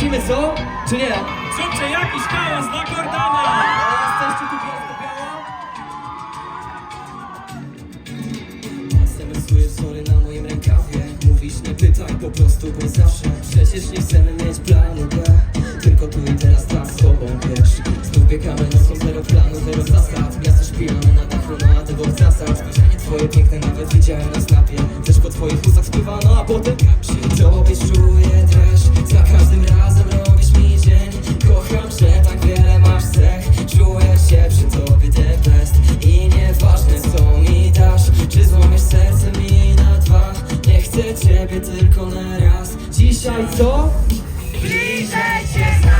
Lecimy, co? Czy nie? Krzyczę jakiś hałas dla Gordana! Jesteście tu prosto-biało? Semesuje sorry na moim rękawie Mówisz nie pytaj po prostu, bo zawsze Przecież nie chcemy mieć planu B Tylko tu i teraz tak z tobą, wiesz Znów biegamy nocą, zero planu, zero zasad Miasto szpilone na dachu, na dywach zasad Spojrzenie twoje piękne, nawet widziałem na snapie Też po twoich ustach spływa, no a potem tylko na raz Dzisiaj co? Bliżej się znam